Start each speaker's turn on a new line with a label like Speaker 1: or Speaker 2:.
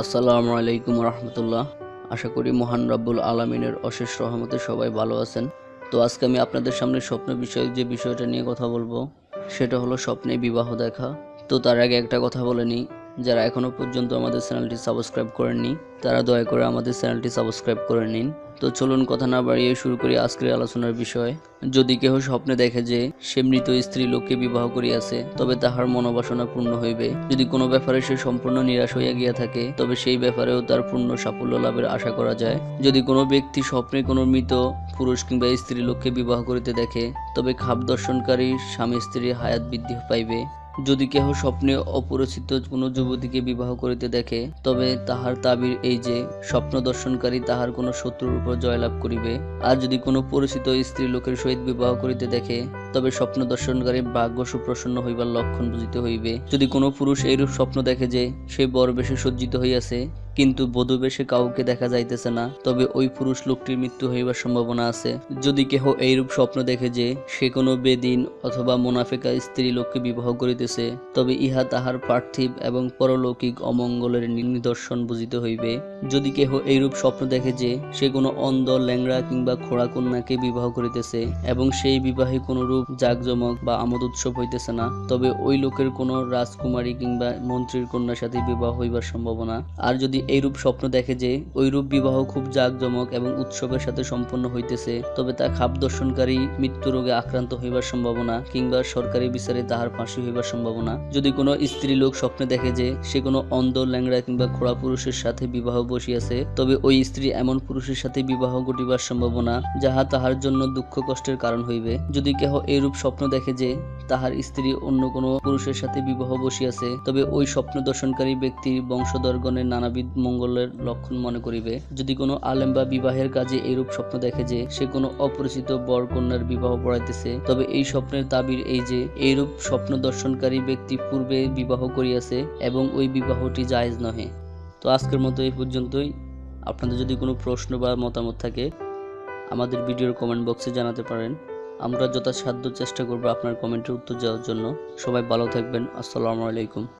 Speaker 1: আসসালামু আলাইকুম রহমতুল্লাহ। আশা করি মহান রাব্বুল আলমিনের অশেষ রহমতে সবাই ভালো আছেন। তো আজকে আমি আপনাদের সামনে স্বপ্ন বিষয়ক যে বিষয়টা নিয়ে কথা বলব, সেটা হলো স্বপ্নে বিবাহ দেখা। তো তার আগে একটা কথা বলে নিই। যারা এখনও পর্যন্ত আমাদের চ্যানেলটি সাবস্ক্রাইব করেননি, তারা দয়া করে আমাদের চ্যানেলটি সাবস্ক্রাইব করে নিন। তো চলুন কথা না বাড়িয়ে শুরু করি আজকের আলোচনার বিষয়। যদি কেহ স্বপ্নে দেখে যে সে মৃত স্ত্রী লোককে বিবাহ করিয়াছে, তবে তাহার মনোবাসনা পূর্ণ হইবে। যদি কোনো ব্যাপারে সে সম্পূর্ণ নিরাশ হইয়া গিয়া থাকে, তবে সেই ব্যাপারেও তার পূর্ণ সাফল্য লাভের আশা করা যায়। যদি কোনো ব্যক্তি স্বপ্নে কোনো মৃত পুরুষ কিংবা স্ত্রী লোককে বিবাহ করিতে দেখে, তবে খাপ দর্শনকারী স্বামী স্ত্রীর হায়াত বৃদ্ধি পাইবে। যদি কেহ স্বপ্নে অপরিচিত কোনো যুবতীকে বিবাহ করিতে দেখে, তবে তাহার তাবির এই যে, স্বপ্ন দর্শনকারী তাহার কোনো শত্রুর উপর জয়লাভ করিবে। আর যদি কোনো পরিচিত স্ত্রী লোকের সহিত বিবাহ করিতে দেখে তবে স্বপ্ন দর্শনকারী ভাগ্য সুপ্রসন্ন হইবার লক্ষণ বুঝিতে হইবে। যদি কোনো পুরুষ এইরূপ স্বপ্ন দেখে যে, সে বর বেশে সজ্জিত হইয়াছে, কিন্তু বধূ বেশে কাউকে দেখা যাইতেছে না, তবে ওই পুরুষ লোকটির মৃত্যু হইবার সম্ভাবনা আছে। যদি কেহ এইরূপ স্বপ্ন দেখে যে, সে কোনো বেদিন অথবা মোনাফেকা স্ত্রী লোককে বিবাহ করিতেছে, তবে ইহা তাহার পার্থিব এবং পরলৌকিক অমঙ্গলের নিদর্শন বুঝিতে হইবে। যদি কেহ এইরূপ স্বপ্ন দেখে যে, সে কোনো অন্ধ ল্যাংড়া কিংবা খোড়া কন্যাকে বিবাহ করিতেছে, এবং সেই বিবাহে কোনো রূপ জাঁকজমক বা আমোদ উৎসব হইতেছে না, তবে ওই লোকের কোনো রাজকুমারী কিংবা মন্ত্রীর কন্যার সাথে বিবাহ হইবার সম্ভাবনা। আর যদি এইরূপ স্বপ্ন দেখে যে ওইরূপ বিবাহ খুব জাঁকজমক এবং উৎসবের সাথে সম্পন্ন হইতেছে, তবে তা খাপ দর্শনকারী মৃত্যু রোগে আক্রান্ত হইবার সম্ভাবনা কিংবা সরকারি বিচারে তাহার ফাঁসি হইবার সম্ভাবনা। যদি কোনো স্ত্রী লোক স্বপ্নে দেখে যে, সে কোনো অন্ধ ল্যাংড়া কিংবা খোড়া পুরুষের সাথে বিবাহ বসিয়াছে, তবে ওই স্ত্রী এমন পুরুষের সাথে বিবাহ ঘটিবার সম্ভাবনা, যাহা তাহার জন্য দুঃখ কষ্টের কারণ হইবে। যদি কেহ এইরূপ স্বপ্ন দেখে যে তাহার স্ত্রী অন্য কোনো পুরুষের সাথে বিবাহ বসিয়াছে, তবে ওই স্বপ্ন দর্শনকারী ব্যক্তির বংশধরগণের নানাবিধ মঙ্গলের লক্ষণ মনে করিবে। যদি কোনো আলেম বা বিবাহের কাজে এইরূপ স্বপ্ন দেখে যে সে কোনো অপরিচিত বর কন্যার বিবাহ পড়াইতেছে, তবে এই স্বপ্নের তাবির এই যে এইরূপ স্বপ্ন দর্শনকারী ব্যক্তি পূর্বে বিবাহ করিয়াছে এবং ওই বিবাহটি জায়েজ নহে। তো আজকের মতো এই পর্যন্তই। আপনাদের যদি কোনো প্রশ্ন বা মতামত থাকে, আমাদের ভিডিওর কমেন্ট বক্সে জানাতে পারেন। আমরা যথাসাধ্য চেষ্টা করব আপনার কমেন্টের উত্তর দেওয়ার জন্য। সবাই ভালো থাকবেন। আসসালামু আলাইকুম।